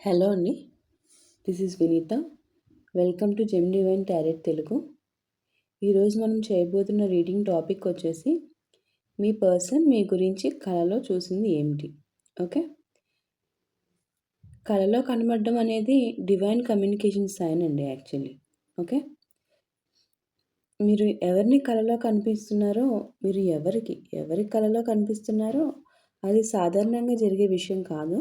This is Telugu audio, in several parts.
హలో అండి this is Vineetha. Welcome to gem divine tarot Telugu. ఈరోజు మనం చేయబోతున్న రీడింగ్ టాపిక్ వచ్చేసి మీ పర్సన్ మీ గురించి కళలో చూసింది ఏమిటి? ఓకే? కళలో కనబడడం అనేది డివైన్ కమ్యూనికేషన్ సైన్ అండి యాక్చువల్లీ. ఓకే? మీరు ఎవరిని కళలో కనిపిస్తున్నారో మీరు ఎవరికి ఎవరి కళలో కనిపిస్తున్నారో అది సాధారణంగా జరిగే విషయం కాదు.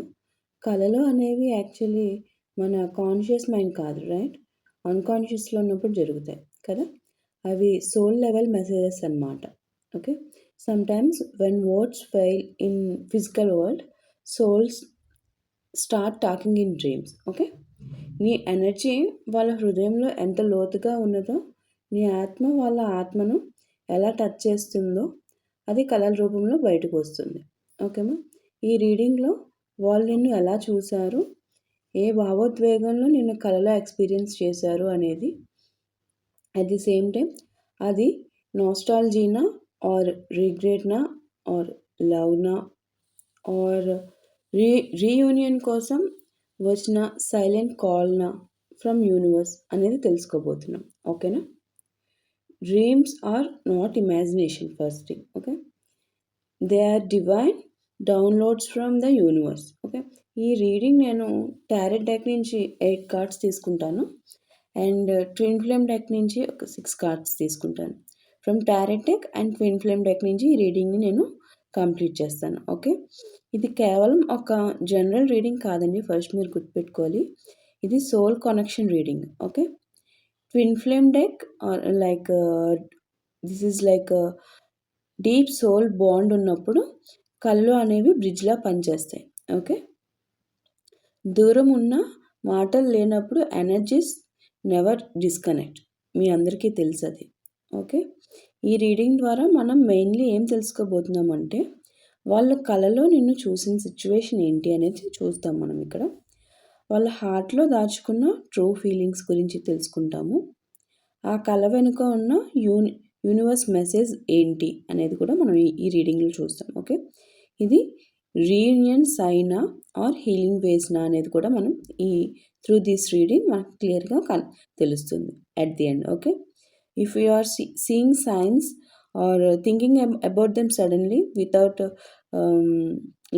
కళలు అనేవి యాక్చువల్లీ మన కాన్షియస్ మైండ్ కాదు రైట్? అన్కాన్షియస్లో ఉన్నప్పుడు జరుగుతాయి కదా? అవి సోల్ లెవెల్ మెసేజెస్ అనమాట okay? Sometimes when words fail in physical world souls start talking in dreams okay? నీ ఎనర్జీ వాళ్ళ హృదయంలో ఎంత లోతుగా ఉన్నదో నీ ఆత్మ వాళ్ళ ఆత్మను ఎలా టచ్ చేస్తుందో అది కళల రూపంలో బయటకు వస్తుంది ఓకేమా? ఈ రీడింగ్లో వాళ్ళు నిన్ను ఎలా చూశారు? ఏ భావోద్వేగంలో నిన్ను కళలో ఎక్స్పీరియన్స్ చేశారు అనేది. అట్ ది సేమ్ టైం అది నాస్టాలజీనా ఆర్ రిగ్రెట్నా ఆర్ లవ్నా ఆర్ రీ రీయూనియన్ కోసం వచ్చిన సైలెంట్ కాల్నా ఫ్రమ్ యూనివర్స్ అనేది తెలుసుకోబోతున్నాం. ఓకేనా dreams are not imagination first thing okay they are divine downloads from the universe. Okay? ఈ రీడింగ్ నేను టారెట్ డెక్ నుంచి ఎయిట్ కార్డ్స్ తీసుకుంటాను. అండ్ ట్విన్ ఫ్లేమ్ డెక్ నుంచి ఒక సిక్స్ కార్డ్స్ తీసుకుంటాను. From tarot deck and twin flame deck నుంచి ఈ రీడింగ్ని నేను కంప్లీట్ చేస్తాను. ఓకే? ఇది కేవలం ఒక జనరల్ రీడింగ్ కాదండి. ఫస్ట్ మీరు గుర్తుపెట్టుకోవాలి. ఇది soul connection reading. Okay? Twin flame deck like this is like deep soul bond ఉన్నప్పుడు కళ్ళు అనేవి బ్రిడ్జ్లా పనిచేస్తాయి. ఓకే? దూరం ఉన్న మాటలు లేనప్పుడు ఎనర్జీస్ నెవర్ డిస్కనెక్ట్ మీ అందరికీ తెలుసు అది ఓకే? ఈ రీడింగ్ ద్వారా మనం మెయిన్లీ ఏం తెలుసుకోబోతున్నామంటే వాళ్ళ కళలో నిన్ను చూసిన సిచ్యువేషన్ ఏంటి అనేది చూస్తాం మనం ఇక్కడ. వాళ్ళ హార్ట్లో దాచుకున్న ట్రూ ఫీలింగ్స్ గురించి తెలుసుకుంటాము. ఆ కళ వెనుక ఉన్న యూని యూనివర్స్ మెసేజ్ ఏంటి అనేది కూడా మనం ఈ రీడింగ్లో చూస్తాం. ఓకే? ఇది రీయూనియన్ సైనా ఆర్ హీలింగ్ వేస్నా అనేది కూడా మనం ఈ త్రూ దిస్ రీడింగ్ మనకు క్లియర్గా కన్ తెలుస్తుంది at the end okay if you are seeing signs or thinking about them suddenly without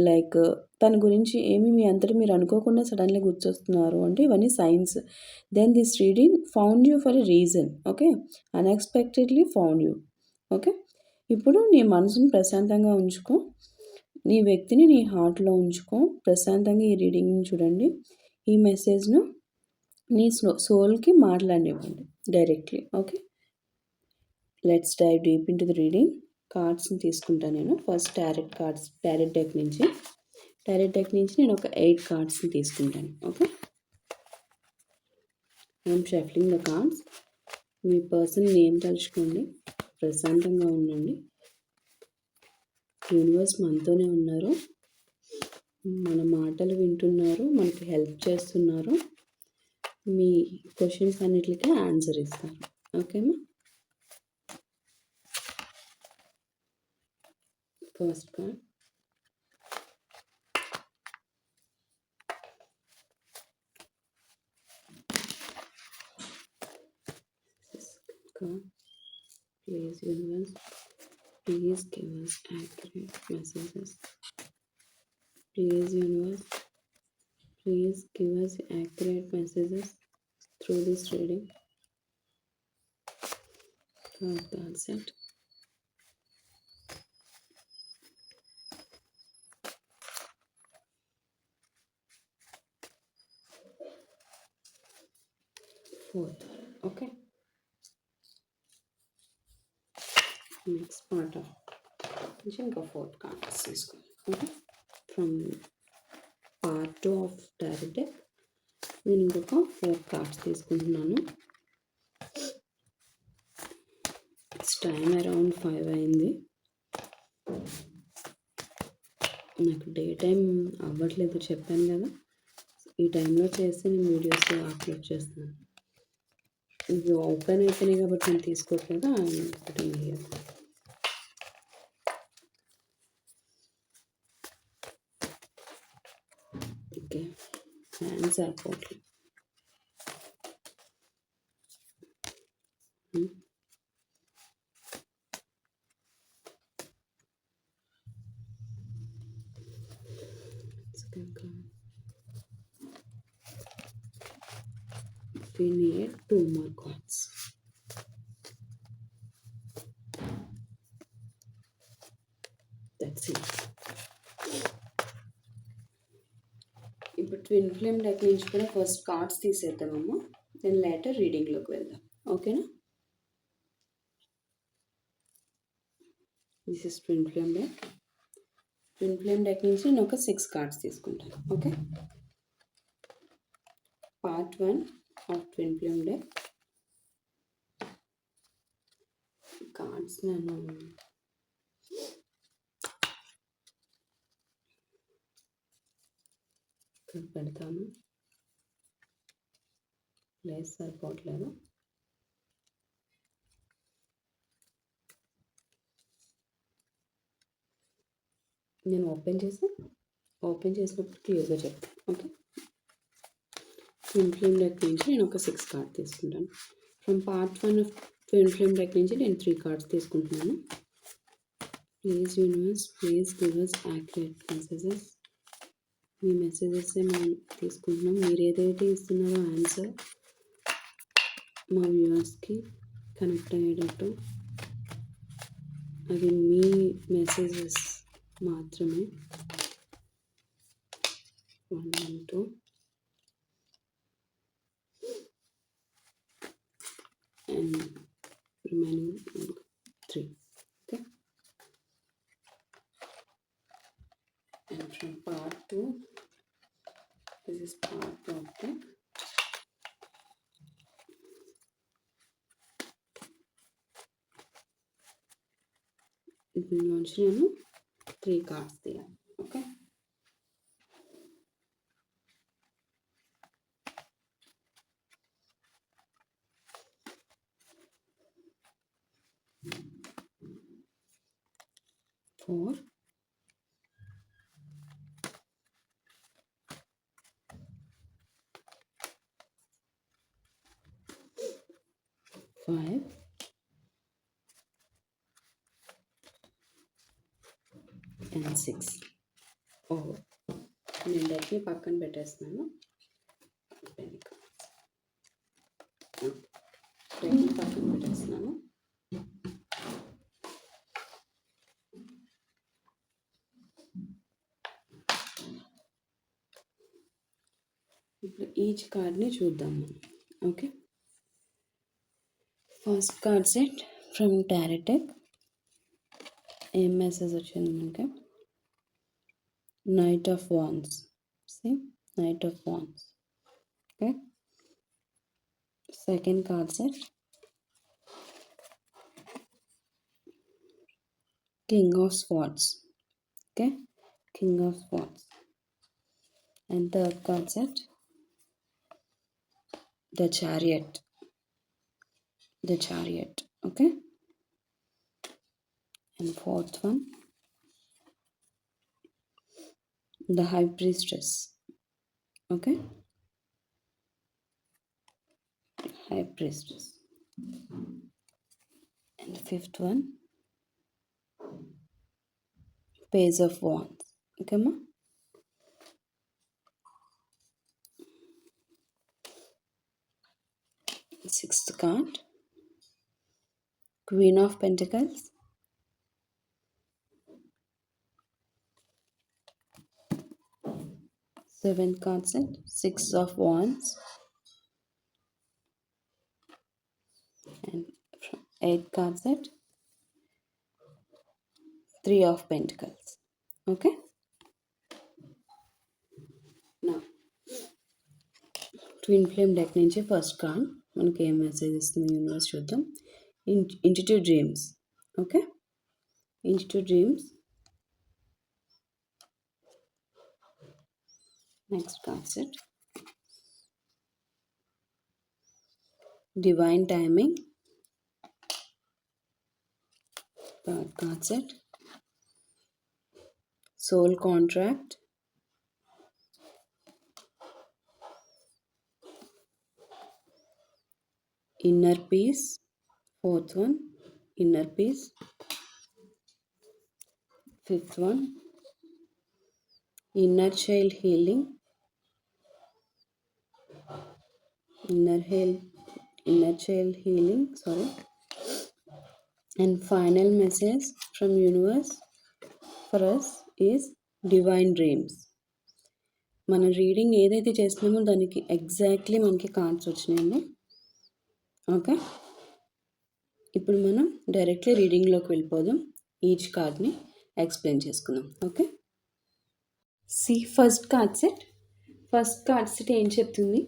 like తన గురించి ఏమి మీ అంతటి మీరు అనుకోకుండా సడన్లీ గుర్తొస్తున్నారు అంటే ఇవన్నీ signs then this reading found you for a reason okay unexpectedly found you okay ఇప్పుడు నీ మనసును ప్రశాంతంగా ఉంచుకో. నీ వ్యక్తిని నీ హార్ట్లో ఉంచుకో. ప్రశాంతంగా ఈ రీడింగ్ని చూడండి. ఈ మెసేజ్ను నీ సో సోల్కి మాట్లాడివ్వండి directly okay let's dive deep into the reading కార్డ్స్ని తీసుకుంటాను నేను. First tarot cards tarot deck నుంచి. టారెట్ డెక్ నుంచి నేను ఒక ఎయిట్ కార్డ్స్ని తీసుకుంటాను okay I'm shuffling the cards me person name తలుచుకోండి. ప్రశాంతంగా ఉండండి. యూనివర్స్ మనతోనే ఉన్నారు. మన మాటలు వింటున్నారు మనకి హెల్ప్ చేస్తున్నారు. మీ క్వశ్చన్స్ అన్నిటికీ ఆన్సర్ ఇస్తారు. ఓకేమా first card please universe Please give us accurate messages. Please, universe, please give us accurate messages through this reading. That's it. Fourth, okay. Next part of నుంచి ఇంకా ఫోర్త్ కార్డ్స్ తీసుకోవాలి from part two of direct నేను ఇంకొక ఫోర్ కార్డ్స్ తీసుకుంటున్నాను టైం అరౌండ్ ఫైవ్ అయింది నాకు డే టైం అవ్వట్లేదు చెప్పాను కదా ఈ టైంలో చేస్తే నేను వీడియోస్ అప్లోడ్ చేస్తాను ఇవి ఓపెన్ అయిపోయినాయి కాబట్టి నేను తీసుకోవట్లేదు ఒకటి ఓకే హ్యాండ్ సరిపోవట్లేదు ఫ్లేమ్ డెక్ నుంచి కూడా ఫస్ట్ కార్డ్స్ తీసేద్దామమ్మా దెన్ లేటర్ రీడింగ్లోకి వెళ్దాం. ఓకేనా this is twin flame deck twin flame deck నుంచి నేను ఒక సిక్స్ కార్డ్స్ తీసుకుంటాను. Okay part one of twin flame deck cards నేను ఇక్కడ పెడతాను. ప్లేస్ సరిపోవట్లేదు నేను ఓపెన్ చేసి ఓపెన్ చేసినప్పుడు క్లియర్గా చెప్తాను ఓకే? ట్విన్ ఫ్లేమ్ డెక్ నుంచి నేను ఒక సిక్స్ కార్డ్ తీసుకుంటాను. From part one of twin flame deck నుంచి నేను త్రీ కార్డ్స్ తీసుకుంటున్నాను. Please universe please give us accurate messages me messages మేము తీసుకుంటున్నాం. మీరు ఏదైతే ఇస్తున్నారో ఆన్సర్ మా వ్యూవర్స్కి కనెక్ట్ అయ్యేటట్టు. అవి మీ మెసేజెస్ మాత్రమే one one two and remaining three okay and from part 2 this is part of the దీనిలోంచి నేను త్రీ కార్డ్స్ తీయాలి okay four five. And six. ఓ నేను డెక్ని పక్కన పెట్టేస్తున్నాను. డెక్ని పక్కన పెట్టేస్తున్నాను. ఇప్పుడు ఈచ్ కార్డ్ని చూద్దాం మనం. Okay first card set from tarot deck ఏం మెసేజ్ వచ్చింది మనకి. knight of wands. See? Knight of wands. Okay. Second card set. King of swords. Okay. King of swords. And third card set. The chariot. The chariot. Okay. And fourth one the high priestess. Okay? High priestess. And fifth one? Page of wands. Okay ma? Sixth card. Queen of Pentacles. Seven card set, Six of Wands. And from eight card set, Three of Pentacles. Okay. Now, twin flame deck నుంచి ఫస్ట్ కార్డ్ మనకి ఏం మెసేజ్ ఇస్తుంది యూనివర్స్ చూద్దాం into two dreams okay into two Next concept. Divine timing. Third concept. Soul contract. Inner peace. Fourth one. Inner peace. Fifth one. Inner child healing. Inner heal inner child healing sorry and final message from universe for us is divine dreams మన రీడింగ్ ఏదైతే చేస్తున్నామో దానికి ఎగ్జాక్ట్లీ మనకి కార్డ్స్ వచ్చినాయండి. ఓకే ఇప్పుడు మనం డైరెక్ట్లీ రీడింగ్లోకి వెళ్ళిపోదాం. ఈచ్ కార్డ్ని ఎక్స్ప్లెయిన్ చేసుకుందాం. Okay see first card set first card set ఏం చెప్తుంది?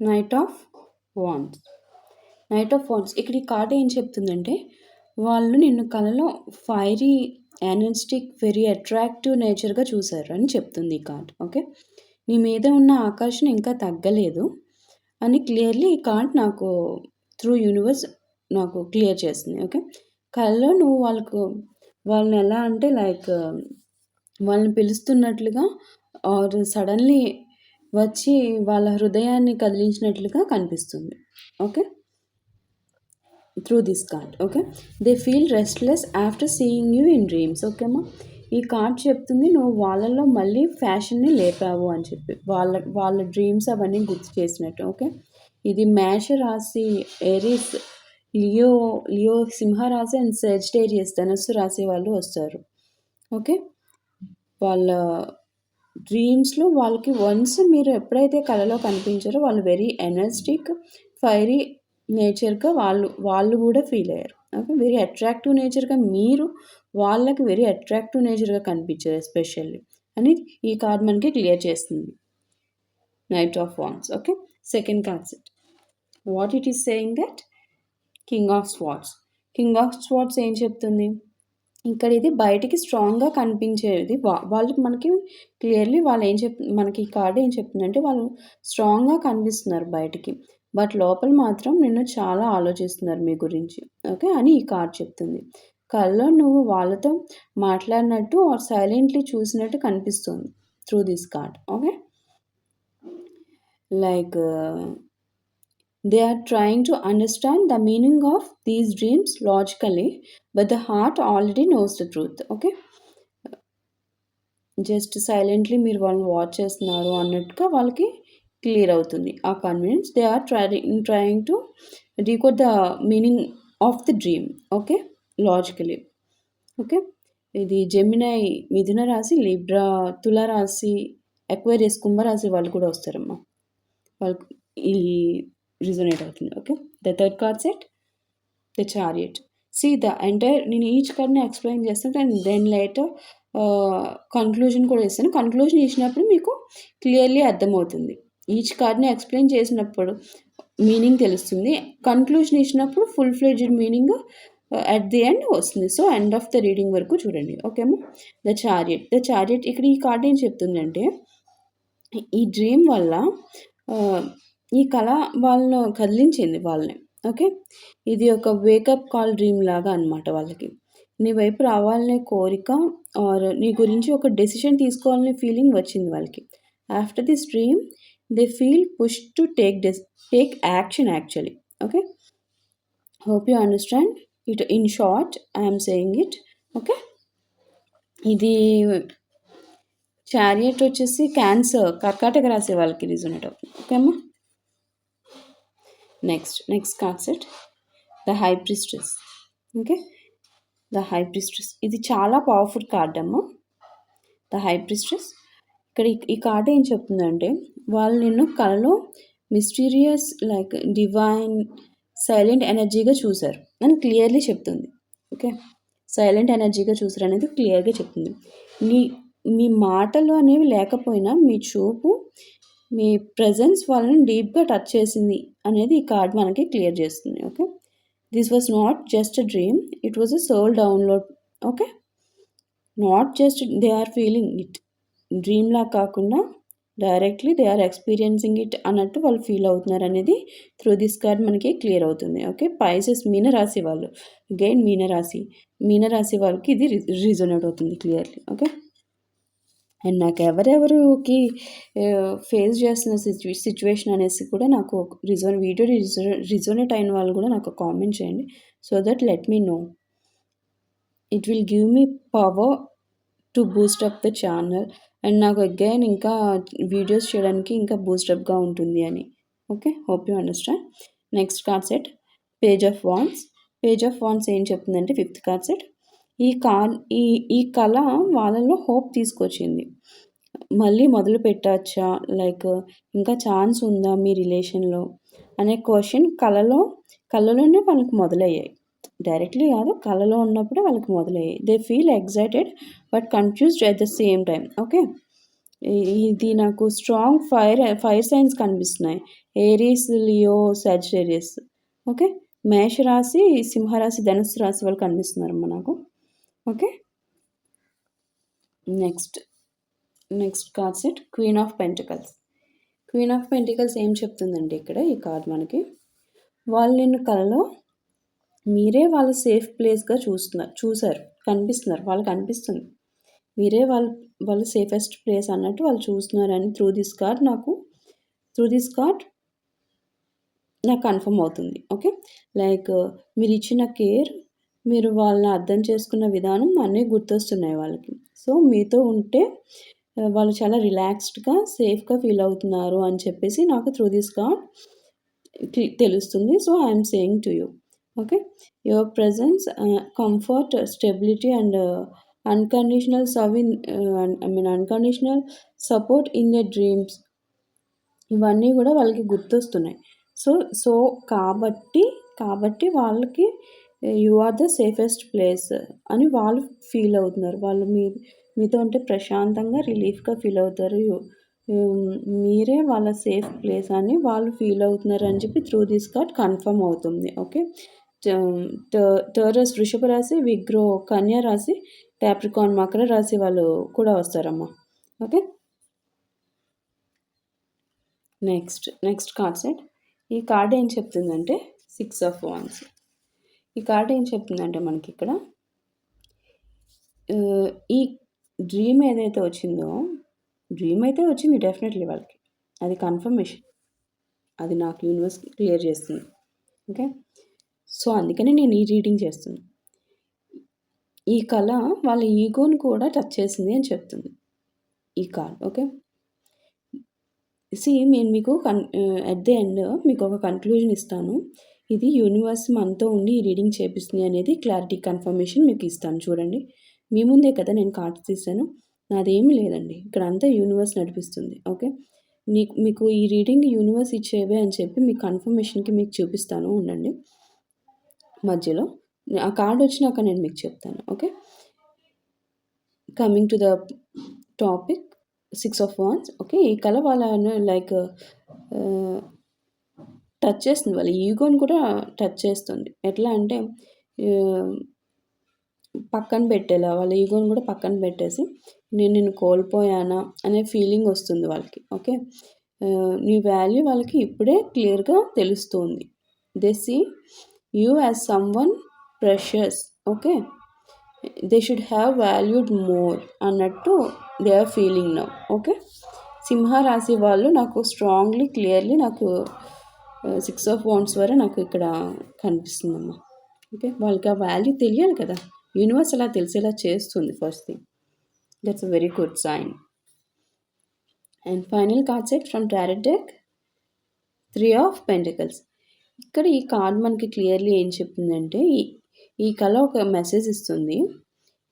Knight of wands knight of wands ఇక్కడ ఈ కార్డ్ ఏం చెప్తుందంటే వాళ్ళు నిన్ను కళలో ఫైరీ ఎనర్జెటిక్ వెరీ అట్రాక్టివ్ నేచర్గా చూశారు అని చెప్తుంది ఈ కార్డ్ ఓకే నీ మీద ఉన్న ఆకర్షణ ఇంకా తగ్గలేదు అని క్లియర్లీ ఈ కార్డ్ నాకు త్రూ యూనివర్స్ నాకు క్లియర్ చేస్తుంది. ఓకే కళలో నువ్వు వాళ్ళకు వాళ్ళని ఎలా అంటే లైక్ వాళ్ళని పిలుస్తున్నట్లుగా ఆర్ సడన్లీ వచ్చి వాళ్ళ హృదయాన్ని కదిలించినట్లుగా కనిపిస్తుంది. Okay? Through this card okay? They feel restless after seeing you in dreams ఓకేమా ఈ కార్డ్ చెప్తుంది నువ్వు వాళ్ళల్లో మళ్ళీ ఫ్యాషన్ని లేపావు అని చెప్పి. వాళ్ళ వాళ్ళ డ్రీమ్స్ అవన్నీ గుర్తు చేసినట్టు. ఓకే? ఇది మేష రాశి ఎరీస్ లియో లియో సింహరాశి అండ్ సెజిటేరియస్ ధనస్సు రాశి వాళ్ళు వస్తారు. ఓకే? వాళ్ళ డ్రీమ్స్లో వాళ్ళకి వన్స్ మీరు ఎప్పుడైతే కళలో కనిపించారో వాళ్ళు వెరీ ఎనర్జెటిక్ ఫైరీ నేచర్గా వాళ్ళు వాళ్ళు కూడా ఫీల్ అయ్యారు. ఓకే వెరీ అట్రాక్టివ్ నేచర్గా మీరు వాళ్ళకి వెరీ అట్రాక్టివ్ నేచర్గా కనిపించారు ఎస్పెషల్లీ అని ఈ కార్డ్ మనకి క్లియర్ చేస్తుంది. Knight of wands okay second concept what it is saying that king of swords king of swords ఏం చెప్తుంది? ఇక్కడ ఇది బయటికి స్ట్రాంగ్గా కనిపించేది. వా వాళ్ళకి మనకి క్లియర్లీ వాళ్ళు ఏం చెప్ మనకి ఈ కార్డు ఏం చెప్తుందంటే వాళ్ళు స్ట్రాంగ్గా కనిపిస్తున్నారు బయటికి. బట్ లోపల మాత్రం నిన్ను చాలా ఆలోచిస్తున్నారు మీ గురించి. ఓకే? అని ఈ కార్డ్ చెప్తుంది. కళ్ళలో నువ్వు వాళ్ళతో మాట్లాడినట్టు ఆర్ సైలెంట్లీ చూసినట్టు కనిపిస్తుంది through this card okay? Like they are trying to understand the meaning of these dreams logically but the heart already knows the truth okay just silently మీరు వాళ్ళని వాచ్ చేస్తున్నారు అన్నట్టుగా వాళ్ళకి క్లియర్ అవుతుంది. ఆ convenience they are try trying to decode the meaning of the dream okay logically okay ఇది జెమినై మిథున రాశి లిబ్రా తుల రాశి ఎక్వైరియస్ కుంభరాశి వాళ్ళు కూడా వస్తారమ్మా. వాళ్ళకి ఈ రిజొనేట్ అవుతుంది okay the third card set the chariot see the entire నేను ఈచ్ కార్డ్ని ఎక్స్ప్లెయిన్ చేస్తాను అండ్ దెన్ లేటర్ కన్క్లూజన్ కూడా ఇస్తాను కన్క్లూజన్ ఇచ్చినప్పుడు మీకు క్లియర్లీ అర్థమవుతుంది. ఈచ్ కార్డ్ని ఎక్స్ప్లెయిన్ చేసినప్పుడు మీనింగ్ తెలుస్తుంది. కన్క్లూజన్ ఇచ్చినప్పుడు full fledged meaning at the end వస్తుంది. So end of the reading వరకు చూడండి ఓకేమో ద చారియట్ ద చారియట్ ఇక్కడ ఈ కార్డ్ ఏం చెప్తుందంటే ఈ డ్రీమ్ వల్ల ఈ కళ వాళ్ళను కదిలించింది వాళ్ళని ఓకే? ఇది ఒక వేకప్ కాల్ డ్రీమ్ లాగా అనమాట వాళ్ళకి. నీ వైపు రావాలనే కోరిక ఆర్ నీ గురించి ఒక డెసిషన్ తీసుకోవాలనే ఫీలింగ్ వచ్చింది వాళ్ళకి. After this dream they feel push to take డెస్ take action actually okay? Hope you understand it in short I'm saying it okay? ఇది చారియట్ వచ్చేసి క్యాన్సర్ కర్కాటక రాసే వాళ్ళకి రీజన్ అవుతుంది ఓకే అమ్మా next next concept the high priestess okay the high priestess ఇది చాలా పవర్ఫుల్ కార్డ్ అమ్మ. ద హై ప్రిస్ట్రెస్ ఇక్కడ ఈ కార్డ్ ఏం చెప్తుందంటే వాళ్ళు నిన్ను కళలో మిస్టీరియస్ లైక్ డివైన్ సైలెంట్ ఎనర్జీగా చూశారు అని క్లియర్లీ చెప్తుంది. ఓకే సైలెంట్ ఎనర్జీగా చూసారు అనేది క్లియర్గా చెప్తుంది. మీ మీ మాటలు అనేవి లేకపోయినా మీ చూపు మీ ప్రజెన్స్ వాళ్ళని డీప్గా టచ్ చేసింది. అనేది ఈ కార్డ్ మనకి క్లియర్ చేస్తుంది okay this was not just a dream it was a soul download okay not just they are feeling it డ్రీమ్లా కాకుండా directly they are experiencing it అన్నట్టు వాళ్ళు ఫీల్ అవుతున్నారు అనేది త్రూ దిస్ కార్డ్ మనకి క్లియర్ అవుతుంది ఓకే పైసెస్ మీనరాశి వాళ్ళు అగైన్ మీనరాశి మీనరాశి వాళ్ళకి ఇది రీజనేట్ అవుతుంది క్లియర్లీ ఓకే అండ్ నాకు ఎవరెవరికి ఫేస్ చేస్తున్న సిచ్యు సిచ్యువేషన్ అనేసి కూడా నాకు రిజోన్ వీడియో రిజో రిజోనేట్ అయిన వాళ్ళు కూడా నాకు కామెంట్ చేయండి. So that let me know it will give me power to boost up the channel and నాకు అగైన్ ఇంకా వీడియోస్ చేయడానికి ఇంకా బూస్టప్గా ఉంటుంది అని. Okay hope you understand next card set page of wands page of wands ఏం చెప్తుందంటే ఫిఫ్త్ కార్డ్ సెట్ ఈ కా ఈ ఈ కళ వాళ్ళలో హోప్ తీసుకొచ్చింది. మళ్ళీ మొదలు పెట్టచ్చా? లైక్ ఇంకా ఛాన్స్ ఉందా మీ రిలేషన్లో? అనే క్వశ్చన్ కళలో కళలోనే వాళ్ళకి మొదలయ్యాయి. డైరెక్ట్లీ కాదు కళలో ఉన్నప్పుడే వాళ్ళకి మొదలయ్యాయి. They feel excited but confused at the same time okay? ఇది నాకు స్ట్రాంగ్ ఫైర్ ఫైర్ సైన్స్ కనిపిస్తున్నాయి. Aries Leo Sagittarius okay? మేషరాశి సింహరాశి ధనుసు రాశి వాళ్ళు కనిపిస్తున్నారమ్మా నాకు. Okay? Next next card set queen of pentacles. Queen of pentacles ఏం చెప్తుందండి ఇక్కడ ఈ కార్డ్ మనకి? వాళ్ళు నిన్ను కలలో మీరే వాళ్ళ సేఫ్ ప్లేస్గా చూస్తున్నారు చూసారు కనిపిస్తున్నారు వాళ్ళకి అనిపిస్తుంది. మీరే వాళ్ళ వాళ్ళ సేఫెస్ట్ ప్లేస్ అన్నట్టు వాళ్ళు చూస్తున్నారని త్రూ దిస్ కార్డ్ నాకు త్రూ దిస్ కార్డ్ నాకు కన్ఫర్మ్ అవుతుంది ఓకే? లైక్ మీరు ఇచ్చిన కేర్ మీరు వాళ్ళని అర్థం చేసుకున్న విధానం అన్నీ గుర్తొస్తున్నాయి వాళ్ళకి. సో మీతో ఉంటే వాళ్ళు చాలా రిలాక్స్డ్గా సేఫ్గా ఫీల్ అవుతున్నారు అని చెప్పేసి నాకు త్రూ దిస్ కార్డ్ తెలుస్తుంది. So I'm saying to you. Okay? Your presence comfort stability and unconditional serve in I mean unconditional support in the dreams. ఇవన్నీ కూడా వాళ్ళకి గుర్తొస్తున్నాయి. సో సో కాబట్టి కాబట్టి వాళ్ళకి you are the safest place అని వాళ్ళు ఫీల్ అవుతున్నారు. వాళ్ళు మీ మీతో ఉంటే ప్రశాంతంగా రిలీఫ్గా ఫీల్ అవుతారు. మీరే వాళ్ళ సేఫ్ ప్లేస్ అని వాళ్ళు ఫీల్ అవుతున్నారు అని చెప్పి త్రూ దిస్ కార్డ్ కన్ఫర్మ్ అవుతుంది. ఓకే టర్రస్ వృషభ రాశి విగ్రో కన్యా రాశి క్యాప్రికాన్ మకర రాశి వాళ్ళు కూడా వస్తారమ్మా. Okay next next card set ఈ కార్డ్ ఏం చెప్తుందంటే సిక్స్ ఆఫ్ వన్స్ ఈ కార్డ్ ఏం చెప్తుందంటే మనకి ఇక్కడ ఈ డ్రీమ్ ఏదైతే వచ్చిందో డ్రీమ్ అయితే వచ్చింది డెఫినెట్లీ వాళ్ళకి. అది కన్ఫర్మేషన్ అది నాకు యూనివర్స్ క్లియర్ చేస్తుంది. ఓకే సో అందుకనే నేను ఈ రీడింగ్ చేస్తున్నాను ఈ కళ వాళ్ళ ఈగోని కూడా టచ్ చేసింది అని చెప్తుంది ఈ కార్డ్. ఓకే సి నేను మీకు కన్ ఎట్ ది ఎండ్ మీకు ఒక కన్క్లూజన్ ఇస్తాను. ఇది యూనివర్స్ మనతో ఉండి ఈ రీడింగ్ చేపిస్తుంది అనేది క్లారిటీ కన్ఫర్మేషన్ మీకు ఇస్తాను. చూడండి. మీ ముందే కదా నేను కార్డ్స్ తీసాను నాదేమీ లేదండి. ఇక్కడ అంతా యూనివర్స్ నడిపిస్తుంది. ఓకే నీకు మీకు ఈ రీడింగ్ యూనివర్స్ ఇచ్చేవే అని చెప్పి మీ కన్ఫర్మేషన్కి మీకు చూపిస్తాను. ఉండండి. మధ్యలో. ఆ కార్డ్ వచ్చినాక నేను మీకు చెప్తాను. Okay coming to the topic six of wands okay ఈ కళ వాళ్ళను లైక్ uh, టచ్ చేస్తుంది. వాళ్ళ ఈగోని కూడా టచ్ చేస్తుంది. ఎట్లా అంటే పక్కన పెట్టేలా వాళ్ళ ఈగోని కూడా పక్కన పెట్టేసి నేను నేను కోల్పోయానా అనే ఫీలింగ్ వస్తుంది వాళ్ళకి. ఓకే? నీ వాల్యూ వాళ్ళకి ఇప్పుడే క్లియర్గా తెలుస్తుంది. They see you as someone precious okay? They should have valued more అన్నట్టు they are feeling now. Okay? సింహరాశి వాళ్ళు నాకు స్ట్రాంగ్లీ క్లియర్లీ నాకు సిక్స్ ఆఫ్ వాన్స్ వరకు నాకు ఇక్కడ కనిపిస్తుందమ్మా. ఓకే వాళ్ళకి ఆ వాల్యూ తెలియాలి కదా. యూనివర్స్ అలా తెలిసేలా చేస్తుంది first thing. That's a very good sign and final card set from tarot deck three of pentacles ఇక్కడ ఈ కార్డ్ మనకి క్లియర్లీ ఏం చెప్తుందంటే ఈ ఈ కళ ఒక మెసేజ్ ఇస్తుంది.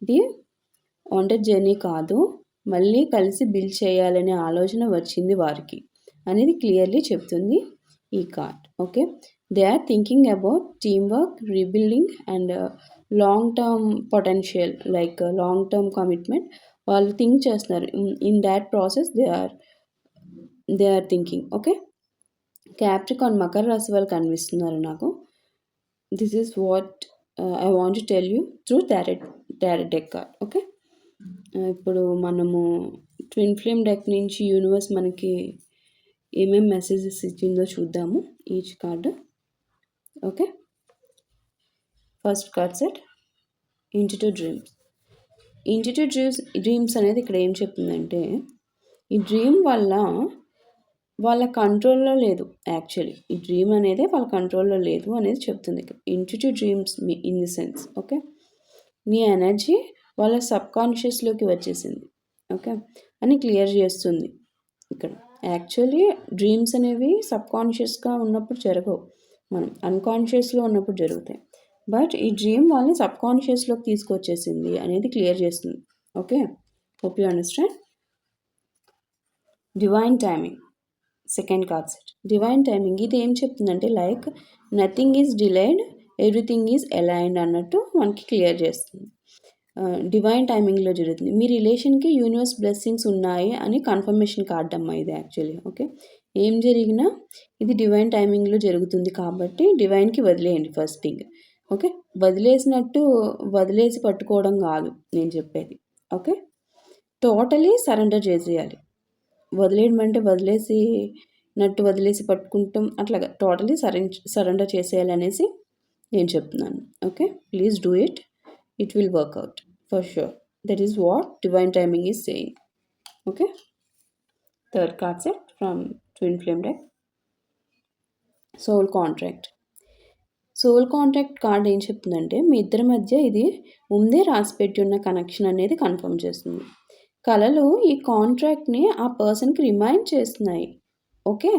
ఇది వాంటెడ్ జర్నీ కాదు మళ్ళీ కలిసి బిల్డ్ చేయాలనే ఆలోచన వచ్చింది వారికి. అనేది క్లియర్లీ చెప్తుంది. ఈ card okay they are thinking about team work rebuilding and long term potential like long term commitment వాళ్ళు థింక్ చేస్తున్నారు. In that process they are they are thinking okay Capricorn Makar రాశి వాళ్ళు కనిపిస్తున్నారు నాకు. This is what I want to tell you through tarot tarot deck card okay ఇప్పుడు మనము ట్విన్ ఫ్లేమ్ డెక్ నుంచి యూనివర్స్ మనకి ఏమేమి మెసేజెస్ ఇచ్చిందో చూద్దాము. Each card okay first card set ఇంటి డ్రీమ్స్ ఇంటిట్యూడ్ డ్రీమ్స్ డ్రీమ్స్ అనేది ఇక్కడ ఏం చెప్తుందంటే ఈ డ్రీమ్ వల్ల వాళ్ళ కంట్రోల్లో లేదు యాక్చువల్లీ ఈ డ్రీమ్ అనేది వాళ్ళ కంట్రోల్లో లేదు అనేది చెప్తుంది ఇంటిట్యూడ్ డ్రీమ్స్ మీ ఇన్ ది సెన్స్ ఓకే మీ ఎనర్జీ వాళ్ళ సబ్కాన్షియస్లోకి వచ్చేసింది. ఓకే అని క్లియర్ చేస్తుంది ఇక్కడ. యాక్చువల్లీ డ్రీమ్స్ అనేవి సబ్కాన్షియస్గా ఉన్నప్పుడు జరగవు. మనం అన్కాన్షియస్లో ఉన్నప్పుడు జరుగుతాయి. బట్ ఈ డ్రీమ్ వాళ్ళని సబ్కాన్షియస్లోకి తీసుకొచ్చేసింది అనేది క్లియర్ చేస్తుంది. Okay? Hope you understand. Divine timing. Second card set divine timing. ఇది ఏం చెప్తుందంటే like nothing is delayed everything is aligned అన్నట్టు మనకి క్లియర్ చేస్తుంది. డివైన్ టైమింగ్లో జరుగుతుంది. మీ రిలేషన్కి యూనివర్స్ బ్లెస్సింగ్స్ ఉన్నాయి అని కన్ఫర్మేషన్ కార్డ్ అమ్మ ఇది యాక్చువల్లీ ఓకే ఏం జరిగినా ఇది డివైన్ టైమింగ్లో జరుగుతుంది కాబట్టి డివైన్కి వదిలేయండి ఫస్ట్ థింగ్ ఓకే వదిలేసినట్టు వదిలేసి పట్టుకోవడం కాదు నేను చెప్పేది ఓకే టోటలీ సరెండర్ చేసేయాలి. వదిలేయడం అంటే వదిలేసి నట్టు వదిలేసి పట్టుకుంటాం అట్లాగా టోటలీ సరెం సరెండర్ చేసేయాలి అనేసి నేను చెప్తున్నాను okay please do it it will work out for sure that is what divine timing is saying okay third concept from twin flame deck soul contract soul contract card ఏం చెప్తుందంటే మీ ఇద్దరి మధ్య ఇది ముందే రాసి పెట్టి ఉన్న కనెక్షన్ అనేది కన్ఫర్మ్ చేస్తుంది. కళలు ఈ కాంట్రాక్ట్ని ఆ పర్సన్కి రిమైండ్ చేస్తున్నాయి. ఓకే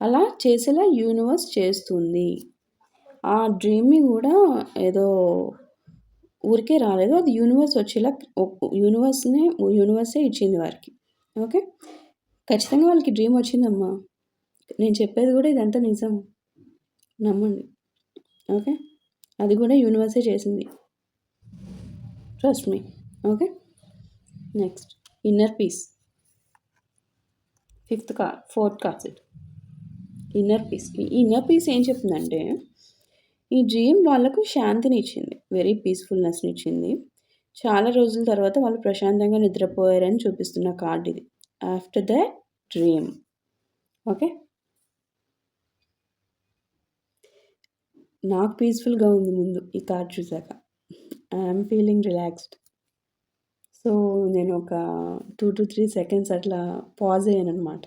అలా చేసేలా యూనివర్స్ చేస్తుంది. ఆ డ్రీమ్ని కూడా ఏదో ఊరికే రాలేదు. అది యూనివర్స్ వచ్చేలా యూనివర్స్నే యూనివర్సే ఇచ్చింది వారికి. ఓకే? ఖచ్చితంగా వాళ్ళకి డ్రీమ్ వచ్చిందమ్మా. నేను చెప్పేది కూడా ఇదంతా నిజం. నమ్మండి. ఓకే? అది కూడా యూనివర్సే చేసింది. Trust me okay? Next inner peace fifth card fourth card set inner peace ఈ ఇన్నర్ పీస్ ఏం చెప్తుందంటే ఈ డ్రీమ్ వాళ్ళకు శాంతిని ఇచ్చింది వెరీ పీస్ఫుల్నెస్ని ఇచ్చింది చాలా రోజుల తర్వాత వాళ్ళు ప్రశాంతంగా నిద్రపోయారని చూపిస్తున్న కార్డ్ ఇది. ఆఫ్టర్ ద డ్రీమ్ ఓకే నాకు పీస్ఫుల్గా ఉంది ముందు ఈ కార్డ్ చూసాక ఐఎమ్ ఫీలింగ్ రిలాక్స్డ్ సో నేను ఒక టూ టు త్రీ సెకండ్స్ అట్లా పాజ్ అయ్యాను అనమాట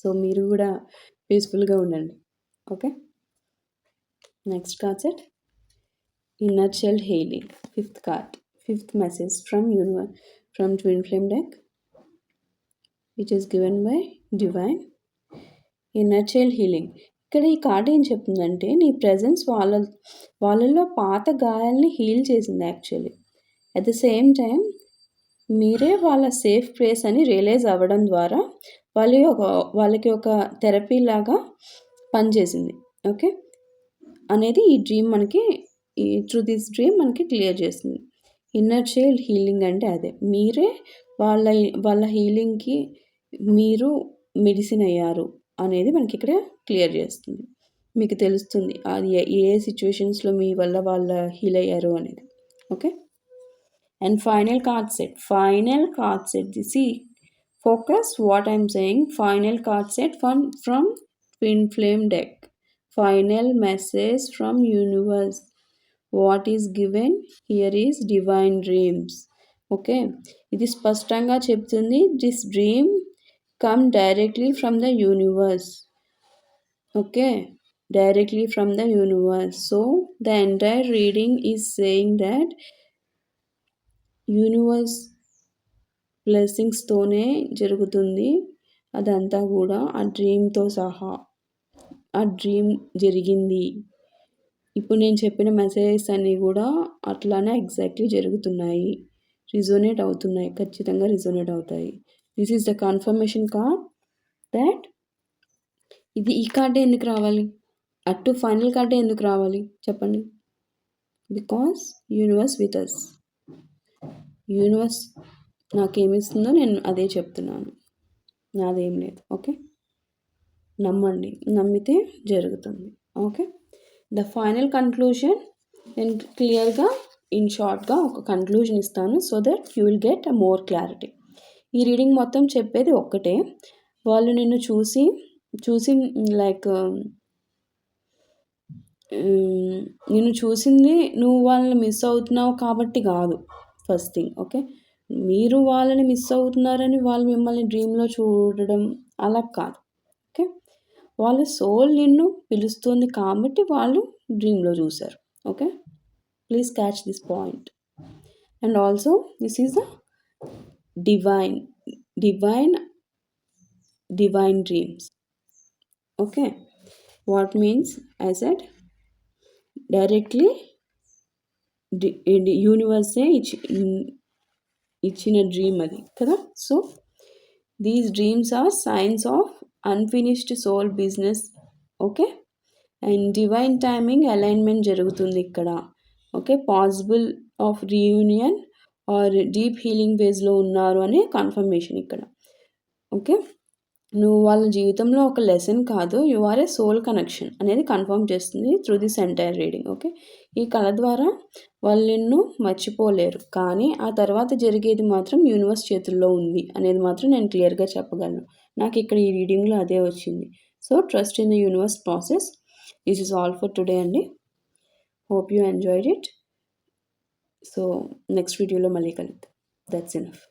సో మీరు కూడా పీస్ఫుల్గా ఉండండి. Okay next concept inner child healing fifth card fifth message from universe from twin flame deck which is given by divine inner child healing ఇక్కడ ఈ కార్డ్ ఏం చెప్తుందంటే నీ ప్రజెన్స్ వాళ్ళ వాళ్ళల్లో పాత గాయాల్ని హీల్ చేసింది actually at the same time మీరే వాళ్ళ సేఫ్ ప్లేస్ అని రియలైజ్ అవ్వడం ద్వారా వాళ్ళ ఒక వాళ్ళకి ఒక థెరపీ లాగా పనిచేసింది. ఓకే అనేది ఈ డ్రీమ్ మనకి ఈ త్రూ దిస్ డ్రీమ్ మనకి క్లియర్ చేస్తుంది. ఇన్నర్ చైల్డ్ హీలింగ్ అంటే అదే. మీరే వాళ్ళ వాళ్ళ హీలింగ్కి మీరు మెడిసిన్ అయ్యారు అనేది మనకి ఇక్కడ క్లియర్ చేస్తుంది. మీకు తెలుస్తుంది అది ఏ సిచ్యువేషన్స్లో మీ వల్ల వాళ్ళ హీల్ అయ్యారు అనేది. Okay and final card set final card set this is focus what I'm saying final card set from from twin flame deck final message from universe what is given here is divine dreams okay ఇది స్పష్టంగా చెప్తుంది this dream come directly from the universe okay directly from the universe so the entire reading is saying that universe బ్లెస్సింగ్స్తోనే జరుగుతుంది అదంతా కూడా ఆ డ్రీమ్తో సహా ఆ డ్రీమ్ జరిగింది. ఇప్పుడు నేను చెప్పిన మెసేజెస్ అన్నీ కూడా అట్లానే ఎగ్జాక్ట్లీ జరుగుతున్నాయి. రిజోనేట్ అవుతున్నాయి. ఖచ్చితంగా రిజోనేట్ అవుతాయి. This is the confirmation card that ఇది ఈ కార్డే ఎందుకు రావాలి? అటు ఫైనల్ కార్డే ఎందుకు రావాలి? చెప్పండి. Because universe with us universe నాకేమిస్తుందో నేను అదే చెప్తున్నాను. నాదేం లేదు. ఓకే నమ్మండి. నమ్మితే జరుగుతుంది. ఓకే? ద ఫైనల్ కన్క్లూషన్ నేను క్లియర్గా ఇన్ షార్ట్గా ఒక కన్క్లూజన్ ఇస్తాను. So that you will get a more clarity. ఈ రీడింగ్ మొత్తం చెప్పేది ఒక్కటే. వాళ్ళు నిన్ను చూసి చూసి లైక్ నిన్ను చూసింది నువ్వు వాళ్ళని మిస్ అవుతున్నావు కాబట్టి కాదు. First thing okay? మీరు వాళ్ళని మిస్ అవుతున్నారని వాళ్ళు మిమ్మల్ని డ్రీమ్లో చూడడం అలా కాదు. వాళ్ళ సోల్ నిన్ను పిలుస్తుంది కాబట్టి వాళ్ళు డ్రీమ్లో చూశారు. Okay please catch this point and also this is the divine divine divine dreams okay what means I said directly universe ఇచ్చి ఇచ్చిన డ్రీమ్ అది కదా? So these dreams are signs of unfinished soul business okay and divine timing alignment జరుగుతుంది ఇక్కడ okay possible of reunion or deep healing ఫేజ్లో ఉన్నారు అనే కన్ఫర్మేషన్ ఇక్కడ ఓకే నువ్వు వాళ్ళ జీవితంలో ఒక లెసన్ కాదు you are a soul connection అనేది కన్ఫర్మ్ చేస్తుంది through this entire reading okay ఈ కళ ద్వారా వాళ్ళు నిన్ను మర్చిపోలేరు కానీ ఆ తర్వాత జరిగేది మాత్రం యూనివర్స్ చేతుల్లో ఉంది అనేది మాత్రం నేను క్లియర్గా చెప్పగలను. నాకు ఇక్కడ ఈ రీడింగ్లో అదే వచ్చింది. So trust in the universe process. This is all for today అండి. Hope you enjoyed it. So next వీడియోలో మళ్ళీ కలుద్దాం. That's enough.